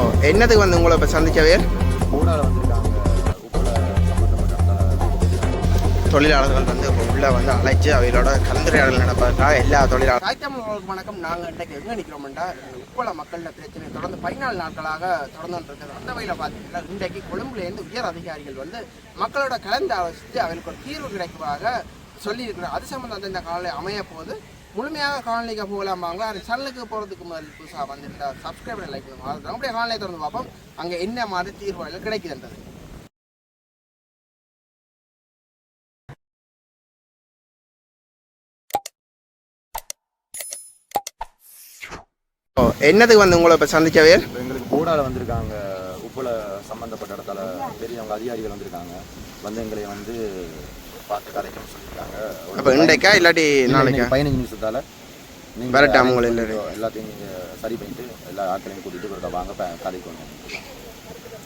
ஓ வந்து உங்களை இப்போ உப்புல சம்மந்தப்பட்ட தொழிலாளர்கள் வந்து உள்ள வந்து அழைச்சு அவங்களோட கலந்துரையாடல் நடப்பதற்காக எல்லா தொழிலாளர் தாய்த்தமிழர்களுக்கு வணக்கம். நாங்கள் இன்றைக்கு எங்கே நிற்கிறோம்டா உப்பள மக்கள பிரச்சனை. தொடர்ந்து பதினாலு நாட்களாக தொடர்ந்து இருக்குது அந்த வகையில் பார்த்தீங்கன்னா இன்றைக்கு கொழும்புலேருந்து உயர் அதிகாரிகள் வந்து மக்களோட கலந்து ஆலோசித்து அவர்களுக்கு ஒரு தீர்வு கிடைக்குவாக சொல்லியிருக்கிறார். அது சம்பந்தம் இந்த காலை அமைய போது முழுமையாக காலனிக்கு போகலாமாங்க அது சேனலுக்கு போகிறதுக்கு முதல் புதுசாக வந்துருந்தா சப்ஸ்கிரைபர் லைக் பண்ணுவோம் அப்படியே காலனியை திறந்து பார்ப்போம். அங்கே என்ன மாதிரி தீர்வுகள் கிடைக்குதுன்றது ஓ என்னதுக்கு வந்து உங்களை இப்போ இப்போ எங்களுக்கு போர்டால் வந்திருக்காங்க. உப்புல சம்மந்தப்பட்ட இடத்துல பெரியவங்க அதிகாரிகள் வந்திருக்காங்க. வந்து எங்களை வந்து பார்த்து கதைக்கணும்னு சொல்லியிருக்காங்க. அப்போ இன்றைக்கா இல்லாட்டி நாளைக்கா? பதினஞ்சு நிமிஷத்தால் நீங்கள் வரட்டும் அவங்கள எல்லாரையும். எல்லாத்தையும் நீங்கள் சரி பண்ணிட்டு எல்லா ஆட்களையும் கூட்டிகிட்டு ஒரு வாங்க ப- கதைக்கு வந்து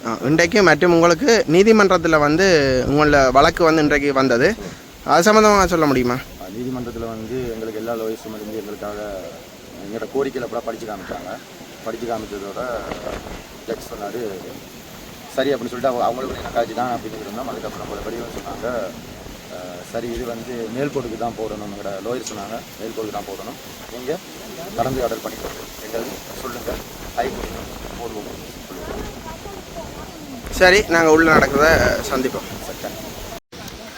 ஆ, இன்றைக்கு மற்றும் உங்களுக்கு நீதிமன்றத்தில் வந்து உங்களோட வழக்கு வந்து இன்றைக்கு வந்தது. அது சம்மந்தமாக சொல்ல முடியுமா? நீதிமன்றத்தில் வந்து எங்களுக்கு எல்லா லோயர்ஸும் இருந்து எங்களுக்காக எங்களோட கோரிக்கையில் கூட படித்து காமிச்சாங்க. படித்து காமிச்சதோட ஜட்ஜ் சொன்னார். சரி அப்படின்னு சொல்லிட்டு அவங்க அவங்களுக்கு காட்சி தான் அப்படின்னு இருந்தோம் அதுக்கப்புறம் படிவம் சொன்னாங்க. சரி இது வந்து மேல்கோட்டுக்கு தான் போடணும் எங்களோட லோயர் சொன்னாங்க மேல்கோட்டுக்கு தான் போடணும். நீங்கள் கலந்து ஆர்டர் பண்ணிக்கோங்க. எங்களுக்கு சொல்லுங்கள் ஹைகோர்ட் போடுவோம். சரி நாங்கள் உள்ளே நடக்கிறத சந்திப்போம்.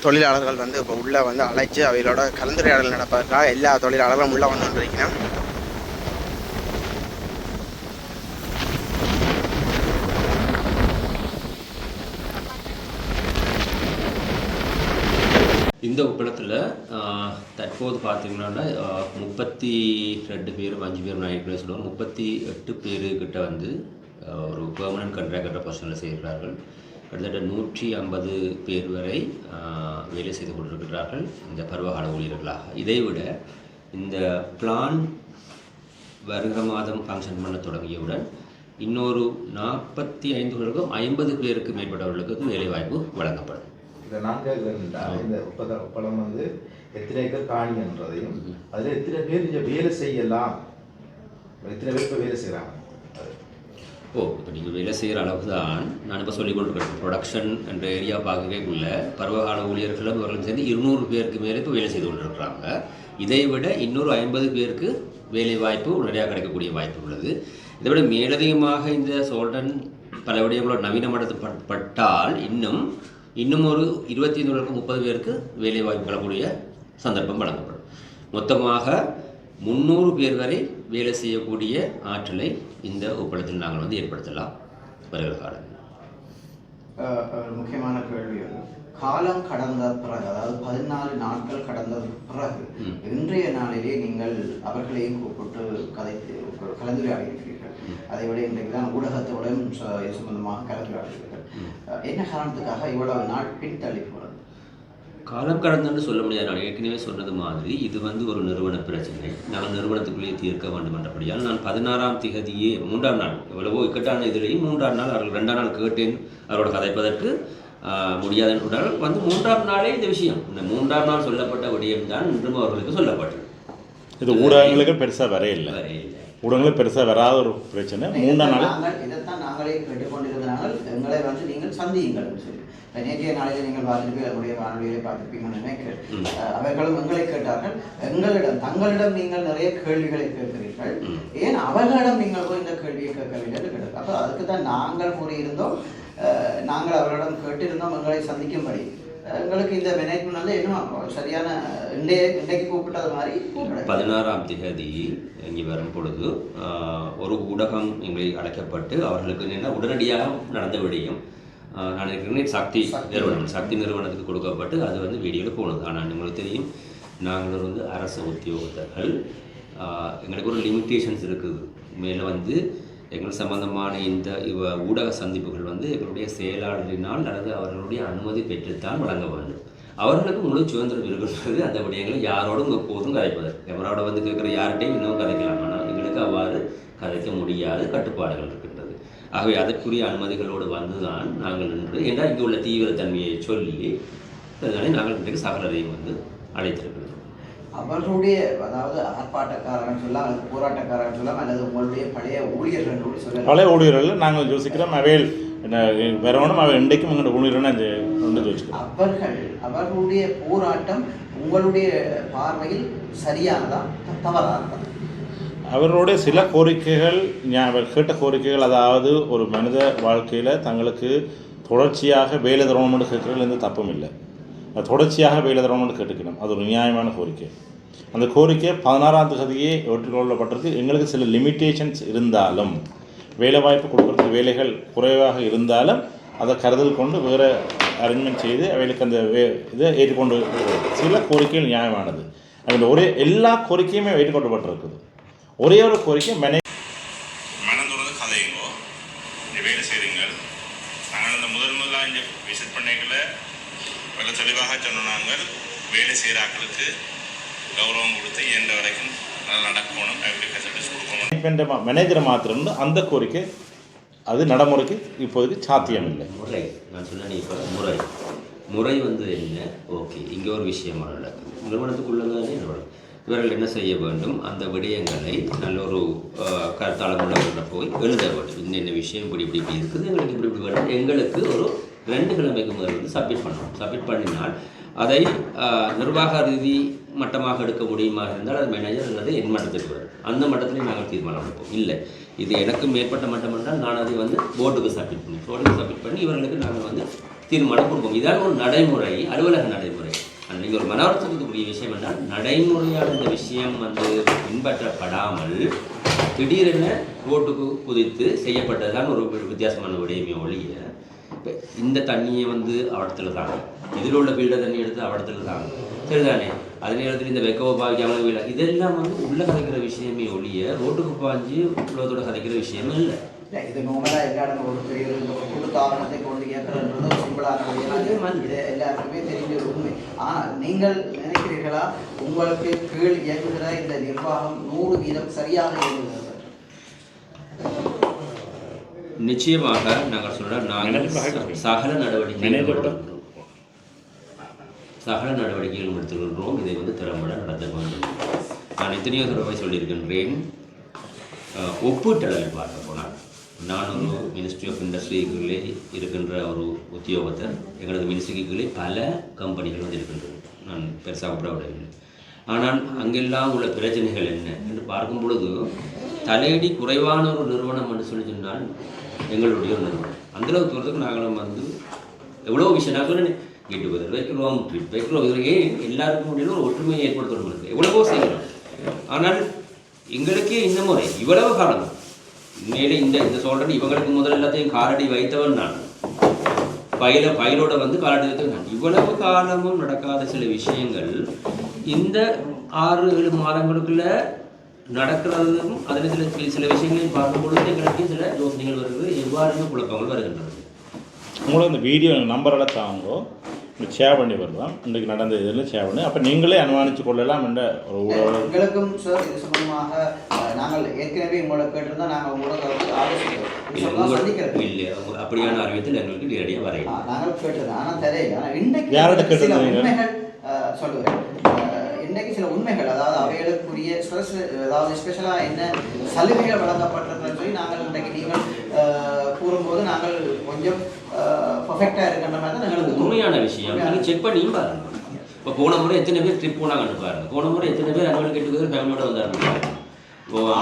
தொழிலாளர்கள் வந்து இப்போ உள்ளே வந்து அழைச்சு அவங்களோட கலந்துரையாடல் நடப்பதற்காக எல்லா தொழிலாளர்களும் உள்ளே வந்து கொண்டிருக்கிறோம் இந்த உப்பளத்தில் தற்போது பார்த்தீங்கன்னா முப்பத்தி ரெண்டு பேரும் அஞ்சு பேரும் நான் ஏற்கனவே சொல்லுவோம் முப்பத்தி எட்டு பேருக்கிட்ட வந்து ஒரு பெர்மனன்ட் கண்ட்ராக்டர் பொசிஷனில் செய்கிறார்கள் கிட்டத்தட்ட நூற்றி ஐம்பது பேர் வரை வேலை செய்து கொண்டிருக்கிறார்கள் இந்த பருவகால ஊழியர்களாக. இதை விட இந்த பிளான் வருகிற மாதம் ஃபங்க்ஷன் பண்ண தொடங்கியவுடன் இன்னொரு நாற்பத்தி ஐந்துகளுக்கும் ஐம்பது பேருக்கு மேற்பட்டவர்களுக்கு வேலைவாய்ப்பு வழங்கப்படும். இதை நான் கேட்குறேன்டா. இந்த உப்பத உப்பளம் வந்து எத்தனை ஏக்கர் காணின்றதையும் அதில் எத்தனை பேர் இங்கே வேலை செய்யலாம்? எத்தனை பேர் இப்போ வேலை செய்கிறாங்க ஓ இப்போ நீங்கள் வேலை செய்கிற அளவுக்கு தான் நான் இப்போ சொல்லிக் கொண்டிருக்கிறேன். ப்ரொடக்ஷன் என்ற ஏரியா பார்க்கக்குள்ள பருவகால ஊழியர்களும் இவர்களும் சேர்ந்து இருநூறு பேருக்கு மேலே இப்போ வேலை செய்து கொண்டிருக்கிறாங்க. இதை விட இன்னொரு ஐம்பது பேருக்கு வேலை வாய்ப்பு உடனடியாக கிடைக்கக்கூடிய வாய்ப்பு உள்ளது. இதை விட மேலதிகமாக இந்த சோல்டன் பல விடயங்களோட நவீனமடப்பட்டால் இன்னும் இன்னும் ஒரு இருபத்தி ஐந்து முப்பது பேருக்கு வேலைவாய்ப்பு பெறக்கூடிய சந்தர்ப்பம் வழங்கப்படும். மொத்தமாக முந்நூறு பேர் வரை வேலை செய்யக்கூடிய ஆற்றலை இந்த ஒப்பளத்தில் நாங்கள் வந்து ஏற்படுத்தலாம். வருகிற காலம். முக்கியமான கேள்வி காலம் கடந்த பிறகு அதாவது பதினாலு நாட்கள் கடந்ததுக்கு பிறகு. இன்றைய நாளிலே நீங்கள் அவர்களையும் கூப்பிட்டு கதைத்து கலந்துரையாடி இருக்கிறீர்கள் அதை விட இன்றைக்கு தான் இது சம்பந்தமாக கலந்துரையாடுகிறீர்கள் என்ன காரணத்துக்காக இவ்வளவு நாள் பின்தள்ளி போனது? காலம் கடந்துன்னு சொல்ல முடியாது. நான் ஏற்கனவே சொன்னது மாதிரி இது வந்து ஒரு நிறுவன பிரச்சனை. நாங்கள் நிறுவனத்துக்குள்ளேயே தீர்க்க வேண்டும் என்றபடியால் நான் பதினாறாம் திகதியே மூன்றாம் நாள் எவ்வளவோ இக்கட்டான இதிலேயும் மூன்றாம் நாள் அவர்கள் ரெண்டாம் நாள் கேட்டேன் அவரோட கதைப்பதற்கு முடியாது என்றால் வந்து மூன்றாம் நாளே இந்த விஷயம். இந்த மூன்றாம் நாள் சொல்லப்பட்ட விடயம் தான் இன்றும் அவர்களுக்கு சொல்லப்பட்டது. இது ஊடகங்களுக்கு பெருசாக வரையில்லை. வரையில்லை. ஊடகங்களுக்கு பெருசாக வராத ஒரு பிரச்சனை. மூணாம் நாள் இதைத்தான் நாங்களே கேட்டுக்கொண்டிருந்தாங்கள் எங்களை வந்து நீங்கள் சந்தியுங்கள் சொல்லி. நேற்றைய நாளில் நீங்கள் பார்த்துட்டு அவருடைய வானொலியை பார்த்துருப்பீங்கன்னு நினைக்கிறேன். அவர்களும் எங்களை கேட்டார்கள். எங்களிடம் தங்களிடம் நீங்கள் நிறைய கேள்விகளை கேட்கிறீர்கள். ஏன் அவர்களிடம் நீங்கள் போய் இந்த கேள்வியை கேட்கவில்லை என்று கேட்டார் அப்போ அதுக்கு தான் நாங்கள் கூறியிருந்தோம். நாங்கள் அவர்களிடம் கேட்டிருந்தோம் எங்களை சந்திக்கும்படி. எங்களுக்கு இந்த வந்து இன்னும் சரியான இன்றைய இன்றைக்கு கூப்பிட்டது மாதிரி. பதினாறாம் திகதி இங்கே வரும் பொழுது ஒரு ஊடகம் எங்களை அழைக்கப்பட்டு அவர்களுக்கு என்ன உடனடியாக நடந்த விடயம். நான் இருக்கிறேன் சக்தி நிறுவனம் சக்தி நிறுவனத்துக்கு கொடுக்கப்பட்டு அது வந்து வீடியோவில் போனது. ஆனால் உங்களுக்கு தெரியும் நாங்கள் வந்து அரசு உத்தியோகத்தர்கள். எங்களுக்கு ஒரு லிமிட்டேஷன்ஸ் இருக்குது. மேலே வந்து எங்கள் சம்பந்தமான இந்த இவ ஊடக சந்திப்புகள் வந்து எங்களுடைய செயலாளரினால் அல்லது அவர்களுடைய அனுமதி பெற்றுத்தான் வழங்க வேண்டும். அவர்களுக்கு முழு சுதந்திரம் இருக்கின்றது அந்த விடயங்களை யாரோடும் எப்போதும் கதைப்பதற்கு கேமராவோட வந்து கேட்குற யார்கிட்டையும் இன்னும் கதைக்கலாம். ஆனால் எங்களுக்கு அவ்வாறு கதைக்க முடியாத கட்டுப்பாடுகள் இருக்கின்றது. ஆகவே அதற்குரிய அனுமதிகளோடு வந்துதான் நாங்கள் நின்று என்றால் இங்கே உள்ள தீவிரத்தன்மையை சொல்லி அதனாலே நாங்கள் இன்றைக்கு சகலரையும் வந்து அழைத்திருக்கிறோம். அவர்களுடைய அதாவது ஆர்ப்பாட்டக்காரர்கள் சொல்லலாம் அல்லது போராட்டக்காரர்கள் சொல்லலாம் அல்லது உங்களுடைய பழைய ஊழியர்கள் சொல்லலாம். பழைய ஊழியர்கள் நாங்கள் யோசிக்கிறோம் அவையில் என்ன வரணும் அவை இன்றைக்கும் எங்களோட ஊழியர்கள் அவர்கள் அவர்களுடைய போராட்டம் உங்களுடைய பார்வையில் சரியானதா தவறானதா? அவர்களுடைய சில கோரிக்கைகள் அவர் கேட்ட கோரிக்கைகள் அதாவது ஒரு மனித வாழ்க்கையில் தங்களுக்கு தொடர்ச்சியாக வேலை தரணும்னு கேட்கறதுல எந்த தப்பும் இல்லை. தொடர்ச்சியாக வேலை தரணும்னு கேட்டுக்கணும். அது ஒரு நியாயமான கோரிக்கை. அந்த கோரிக்கை பதினாறாம் தேதியே ஏற்றுக்கொள்ளப்பட்டிருக்கு. எங்களுக்கு சில லிமிட்டேஷன்ஸ் இருந்தாலும் வேலை வாய்ப்பு கொடுக்கறதுக்கு வேலைகள் குறைவாக இருந்தாலும் அதை கருதல் கொண்டு வேறு அரேஞ்ச்மெண்ட் செய்து அவைகளுக்கு அந்த வே இதை ஏற்றுக்கொண்டு சில கோரிக்கைகள் நியாயமானது. அதில் ஒரே எல்லா கோரிக்கையுமே ஏற்றுக்கொள்ளப்பட்டிருக்குது. ஒரே ஒரு கோரிக்கை மேனேஜ் மனதுறது கதையுங்கோ இங்கே வேலை செய்கிறீங்கள் நாங்கள் இந்த முதல் முதலாக இங்கே விசிட் பண்ணிக்கல தெளிவாக சொன்னாங்க வேலை செய்கிற ஆட்களுக்கு கௌரவம் கொடுத்து எந்த வரைக்கும் நல்லா நடக்கணும். ஃபெசிலிட்டிஸ் கொடுக்கணும். மேனேஜரை மாத்திரம் அந்த கோரிக்கை அது நடைமுறைக்கு இப்போதைக்கு சாத்தியம் இல்லை முறை நான் சொன்னேன் இப்போ முறை. முறை வந்து என்ன? ஓகே இங்கே ஒரு விஷயமா நடக்குது நிறுவனத்துக்குள்ளே தானே நிறுவனம். இவர்கள் என்ன செய்ய வேண்டும்? அந்த விடயங்களை நல்ல ஒரு கருத்தாளங்களோட போய் எழுத வேண்டும். இன்னென்ன விஷயம் இப்படி இப்படி இப்படி இருக்குது. எங்களுக்கு இப்படி இப்படி வேணும். எங்களுக்கு ஒரு ரெண்டு கிழமைக்கு முதல் வந்து சப்மிட் பண்ணணும். சப்மிட் பண்ணினால் அதை நிர்வாக ரீதி மட்டமாக எடுக்க முடியுமா இருந்தால் அது மேனேஜர் அல்லது என் மட்டத்துக்கு வரும் அந்த மட்டத்திலையும் நாங்கள் தீர்மானம் எடுப்போம். இல்லை. இது எனக்கு மேற்பட்ட மட்டம் என்றால் நான் அதை வந்து போர்டுக்கு சப்மிட் பண்ணி போர்டுக்கு சப்மிட் பண்ணி இவர்களுக்கு நாங்கள் வந்து தீர்மானம் கொடுப்போம். இதான் ஒரு நடைமுறை அலுவலக நடைமுறை. நீங்கள் ஒரு மனவர்த்தத்துக்குரிய விஷயம் என்றால் நடைமுறையான இந்த விஷயம் வந்து பின்பற்றப்படாமல் திடீரென ரோட்டுக்கு குதித்து செய்யப்பட்டதுதான் ஒரு வித்தியாசமான விடயமே ஒழிய இப்போ இந்த தண்ணியை வந்து அவடத்துல தாங்க இதில் உள்ள பில்டர் தண்ணி எடுத்து அவடத்துல தாங்க சரிதானே? அதே நேரத்தில் இந்த வெக்கவ பாவிக்காமல் வீழ இதெல்லாம் வந்து உள்ள கதைக்கிற விஷயமே ஒழிய ரோட்டுக்கு பாஞ்சு உலகத்தோட கதைக்கிற விஷயமே இல்லை. இது நார்மலா எல்லா இடமும் ஒரு பெரிய கொடுத்த ஆவணத்தை கொண்டு கேட்கறதுன்றது வழியெல்லாம் இது எல்லாருக்குமே தெரிஞ்ச உண்மை. ஆனால் நீங்கள் நினைக்கிறீர்களா? உங்களுக்கு கீழ் இயங்குகிற இந்த நிர்வாகம் நூறு வீதம் சரியாக இயங்குகிறது. நிச்சயமாக நாங்கள் சொல்ற நாங்கள் சகல நடவடிக்கைகள் எடுத்துக்கொள்கிறோம். சகல நடவடிக்கைகள் எடுத்துக்கொள்கிறோம் இதை வந்து திறம்பட நடத்த வேண்டும். நான் எத்தனையோ தடவை சொல்லியிருக்கின்றேன். ஒப்பீட்டளவில் பார்க்க போனால் நான் ஒரு மினிஸ்ட்ரி ஆஃப் இண்டஸ்ட்ரிக்குள்ளே இருக்கின்ற ஒரு உத்தியோகத்தர் எங்களது மினிஸ்ட்ரிக்குள்ளே பல கம்பெனிகள் வந்து இருக்கின்றது நான் பெருசாக கூப்பிடவில்லை ஆனால் அங்கெல்லாம் உள்ள பிரச்சனைகள் என்ன? என்று பார்க்கும் பொழுது தலையடி குறைவான ஒரு நிறுவனம் என்று சொல்லி சொன்னால் எங்களுடைய நிறுவனம். அந்தளவு தூரத்துக்கு நாங்களும் வந்து எவ்வளோ விஷயம் நான் சொன்னேன் பதில் வைக்கிறோம் ட்ரிப் வைக்கிறோம் இதில் ஏன் எல்லாருக்கும் முடியல ஒரு ஒற்றுமையை ஏற்படுத்தணும் எவ்வளவோ செய்கிறோம். ஆனால் எங்களுக்கே இந்த முறை இவ்வளவு காலம் உண்மையிலே இந்த இந்த சொல்கிறேன் இவங்களுக்கு முதல் எல்லாத்தையும் காலடி வைத்தவன் நான். பயில பயிலோட வந்து காலடி வைத்தவன் நான். இவ்வளவு காலமும் நடக்காத சில விஷயங்கள் இந்த ஆறு ஏழு மாதங்களுக்குள்ள நடக்கிறதும் அதில் சில சில- விஷயங்களையும் பார்க்கும்பொழுது எங்களுக்கு சில யோசனைகள் வருகிறது எவ்வாறுமே குழப்பங்கள் வருகின்றது உங்களுக்கு அந்த வீடியோ நம்பரோட தாங்கோ. ஷேர் பண்ணி வருவோம். இன்றைக்கு நடந்த இதில் ஷேர் பண்ணி. அப்போ நீங்களே அனுமானித்து கொள்ளலாம் என்ற ஒரு எங்களுக்கும் சார் இது சம்பந்தமாக நாங்கள் ஏற்கனவே உங்களை கேட்டிருந்தா நாங்கள் உங்களோட கருத்து ஆலோசிக்கிறோம். இது இல்லை, சொல்லலாம் உங்கள் சந்திக்கிறோம் இல்லை உங்க- அப்படியான அறிவித்தல் எங்களுக்கு நேரடியாக வரையும் ஆ, நாங்கள் கேட்டிருந்தோம் ஆனால் தெரியல. ஆனால் இன்றைக்கு யார்கிட்ட கேட்டிருந்தீங்க? சொல்லுவேன் இன்றைக்கு சில உண்மைகள் அதாவது அவைகளுக்குரிய அதாவது ஸ்பெஷலாக என்ன சலுகைகள் வழங்கப்பட்டிருக்கிறன்னு சொல்லி நாங்கள் இன்றைக்கு நீங்கள் கூறும்போது நாங்கள் கொஞ்சம் பர்ஃபெக்டாக இருக்கின்ற மாதிரி தான் எங்களுக்கு. உண்மையான விஷயம் நீங்கள் செக் பண்ணியும் பாருங்க இப்போ போன முறை எத்தனை பேர் ட்ரிப் போனாங்கன்னு பாருங்க போன முறை எத்தனை பேர் அனுவல் கெட்டுக்கிறது ஃபேமிலியோட. இப்போ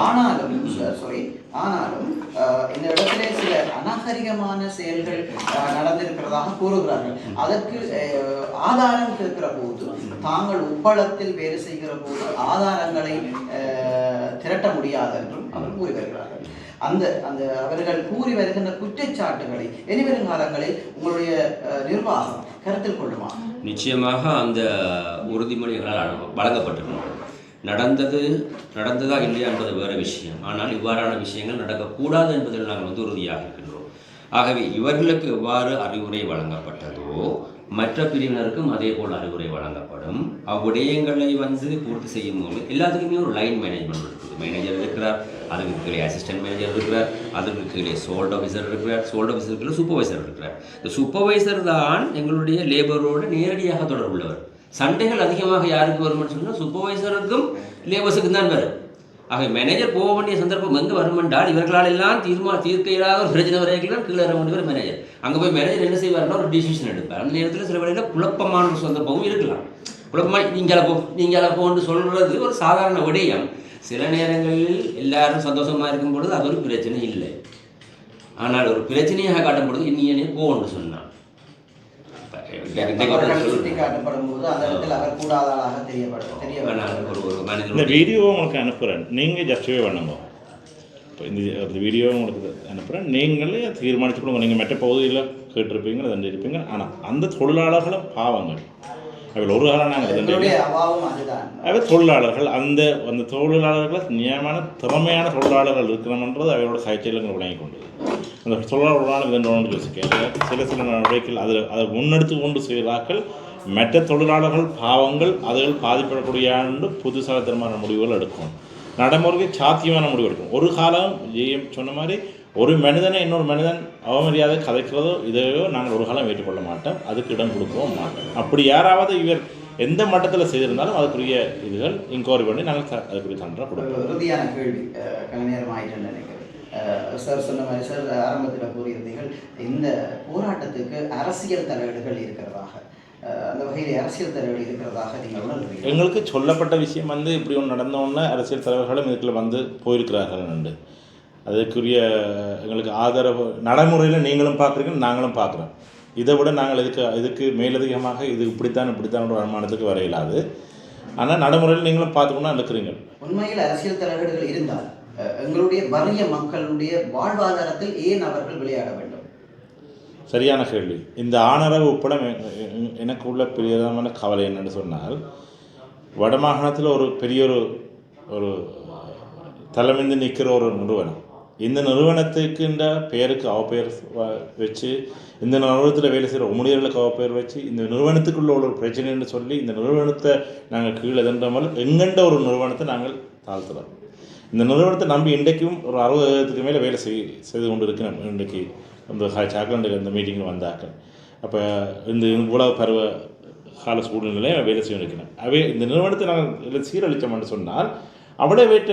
ஆனாலும் சாரி ஆனாலும் இந்த இடத்திலே சில அநாகரிகமான செயல்கள் நடந்திருக்கிறதாக கூறுகிறார்கள். அதற்கு ஆதாரம் கேட்கிற போது தாங்கள் உப்பளத்தில் வேலை செய்கிற போது ஆதாரங்களை திரட்ட முடியாது என்றும் அவர் கூறி வருகிறார்கள். அந்த அந்த அவர்கள் கூறி வருகின்ற குற்றச்சாட்டுகளை இனிவரும் காலங்களில் உங்களுடைய நிர்வாகம் கருத்தில் கொள்ளுமா? நிச்சயமாக அந்த உறுதிமொழிகளால் வழங்கப்பட்டிருக்கும். நடந்தது நடந்ததா இல்லையா என்பது வேறு விஷயம். ஆனால் இவ்வாறான விஷயங்கள் நடக்கக்கூடாது என்பதில் நாங்கள் வந்து உறுதியாக இருக்கின்றோம். ஆகவே இவர்களுக்கு எவ்வாறு அறிவுரை வழங்கப்பட்டதோ மற்ற பிரிவினருக்கும் அதே போல் அறிவுரை வழங்கப்படும். அவ்விடயங்களை வந்து பூர்த்தி செய்யும் போது எல்லாத்துக்குமே ஒரு லைன் மேனேஜ்மெண்ட் இருக்குது. மேனேஜர் இருக்கிறார் அதுக்கு கீழே அசிஸ்டன்ட் மேனேஜர் இருக்கிறார் அதுக்கு கீழே சோல்ட் ஆஃபீஸர் இருக்கிறார் சோல்ட் ஆஃபீஸருக்கு சூப்பர்வைசர் இருக்கிறார். இந்த சூப்பர்வைசர் தான் எங்களுடைய லேபரோடு நேரடியாக தொடர்புள்ளவர். சண்டைகள் அதிகமாக யாருக்கு வரும்னு சொன்னால் சூப்பர்வைசருக்கும் லேபர்ஸுக்கும் தான் வரும். ஆக மேனேஜர் போக வேண்டிய சந்தர்ப்பம் எங்கே வருமென்றால் இவர்களால் எல்லாம் தீர்மா தீர்க்க இயலாத ஒரு பிரச்சனை வரைக்கும் கீழே இறங்க வேண்டியவர் மேனேஜர் அங்கே போய் மேனேஜர் என்ன செய்வார்னா ஒரு டிசிஷன் எடுப்பார். அந்த நேரத்தில் சில வேளையில் குழப்பமான ஒரு சந்தர்ப்பமும் இருக்கலாம். குழப்பமாக நீங்கள் போ நீங்கள் போன்னு சொல்கிறது ஒரு சாதாரண விடயம். சில நேரங்களில் எல்லாரும் சந்தோஷமாக இருக்கும் பொழுது அது ஒரு பிரச்சனை இல்லை. ஆனால் ஒரு பிரச்சனையாக காட்டும் பொழுது இன்னும் போகணும்னு சொன்னான். இந்த மனிதனுடைய வீடியோ உங்களுக்கு அனுப்புகிறேன் நீங்கள் ஜஸ்டிஃபை பண்ணுங்க இப்போ இந்த வீடியோ உங்களுக்கு அனுப்புகிறேன் நீங்களே தீர்மானிச்சு கொடுங்க நீங்கள் மற்ற பகுதியில் கேட்டிருப்பீங்க ரெண்டு இருப்பீங்க ஆனால் அந்த தொழிலாளர்களும் பாவங்கள். அவள் ஒரு காலம் நாங்கள் அவை தொழிலாளர்கள் அந்த அந்த தொழிலாளர்களை நியாயமான திறமையான தொழிலாளர்கள் இருக்கணுன்றது அவரோட சாய்ச்சலுங்கள் விளங்கி கொண்டது. அந்த தொழிலாளர்களான விதங்களோடு யோசிக்க சில சில நடவடிக்கைகள் அதில் அதை முன்னெடுத்து கொண்டு செய்கிறார்கள் மற்ற தொழிலாளர்கள் பாவங்கள் அதுகள் பாதிப்படக்கூடிய புதுசாக தரமான முடிவுகள் எடுக்கும். நடைமுறைக்கு சாத்தியமான முடிவு எடுக்கும். ஒரு காலம் ஜெயம் சொன்ன மாதிரி ஒரு மனிதனை இன்னொரு மனிதன் அவமரியாதை கதைக்கிறதோ இதையோ நாங்கள் ஒரு காலம் ஏற்றுக்கொள்ள மாட்டோம். அதுக்கு இடம் கொடுக்கவும் மாட்டோம். அப்படி யாராவது இவர் எந்த மட்டத்தில் செய்திருந்தாலும் அதுக்குரிய இதுகள் இன்கொயரி பண்ணி நாங்கள் அதுக்குரிய தண்டனை கொடுப்போம். சார் சொன்ன மாதிரி சார் ஆரம்பத்தில் கூறியிருந்தீர்கள் இந்த போராட்டத்துக்கு அரசியல் தலையீடுகள் இருக்கிறதாக அந்த வகையில் அரசியல் தலையீடு இருக்கிறதாக நீங்கள் உணர்கிறீர்கள் எங்களுக்கு சொல்லப்பட்ட விஷயம் வந்து இப்படி ஒன்று நடந்தோன்னே அரசியல் தலைவர்களும் இதுக்குள்ள வந்து போயிருக்கிறார்கள் உண்டு அதுக்குரிய எங்களுக்கு ஆதரவு நடைமுறையில் நீங்களும் பார்க்குறீங்க நாங்களும் பார்க்குறோம். இதை விட நாங்கள் இதுக்கு இதுக்கு மேலதிகமாக இது இப்படித்தான் இப்படித்தான் ஒரு வருமானத்துக்கு வர இயலாது ஆனால் நடைமுறையில் நீங்களும் பார்த்துக்கணும் இருக்கிறீங்க உண்மையில் அரசியல் தலையீடுகள் இருந்தால் எங்களுடைய வறிய மக்களுடைய வாழ்வாதாரத்தில் ஏன் அவர்கள் விளையாட வேண்டும்? சரியான கேள்வி. இந்த ஆணரவு உட்பட எனக்கு உள்ள பெரியதான கவலை என்னன்னு சொன்னால் வடமாகாணத்தில் ஒரு பெரிய ஒரு ஒரு தலைமைந்து நிற்கிற ஒரு நிறுவனம். இந்த நிறுவனத்துக்குன்ற பெயருக்கு அவ பெயர் வ- வச்சு இந்த நிறுவனத்தில் வேலை செய்கிற ஊழியர்களுக்கு அவ பெயர் வச்சு இந்த நிறுவனத்துக்குள்ள ஒரு பிரச்சனைன்னு சொல்லி இந்த நிறுவனத்தை நாங்கள் கீழே தண்டமால் எங்கண்ட ஒரு நிறுவனத்தை நாங்கள் தாழ்த்துறோம் இந்த நிறுவனத்தை நம்பி இன்றைக்கும் ஒரு அறுபதுக்கு மேலே வேலை செய் செய்து கொண்டு இருக்கிறேன் இன்றைக்கு இந்த சாக்கண்டு இந்த மீட்டிங்கில் வந்தாக்கள் அப்போ இந்த உலக பருவ கால சூழ்நிலையை வேலை செய்ய இருக்கிறேன் அவை இந்த நிறுவனத்தை நாங்கள் சீரழித்தோம்னு சொன்னால் அவளை வைத்த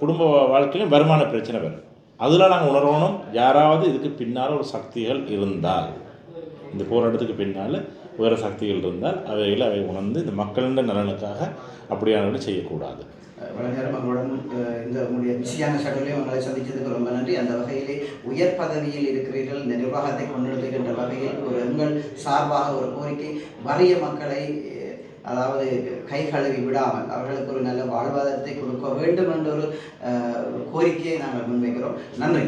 குடும்ப வாழ்க்கையிலும் வருமான பிரச்சனை வரும். அதில் நாங்கள் உணரணும் யாராவது இதுக்கு பின்னால் ஒரு சக்திகள் இருந்தால் இந்த போராட்டத்துக்கு பின்னால் வேறு சக்திகள் இருந்தால் அவைகளை அவை உணர்ந்து இந்த மக்களின் நலனுக்காக அப்படியானவர்கள் செய்யக்கூடாது. இவ்வளவு நேரம் உங்களுடன் இந்த உங்களுடைய பிஸியான ஷெடியூலையும் உங்களை சந்தித்ததுக்கு ரொம்ப நன்றி. அந்த வகையிலே உயர் பதவியில் இருக்கிறீர்கள். இந்த நிர்வாகத்தை கொண்டெடுத்துகின்ற வகையில் ஒரு எங்கள் சார்பாக ஒரு கோரிக்கை வறிய மக்களை அதாவது கை கழுவி விடாமல் அவர்களுக்கு ஒரு நல்ல வாழ்வாதாரத்தை கொடுக்க வேண்டும் என்ற ஒரு கோரிக்கையை நாங்கள் முன்வைக்கிறோம். நன்றி.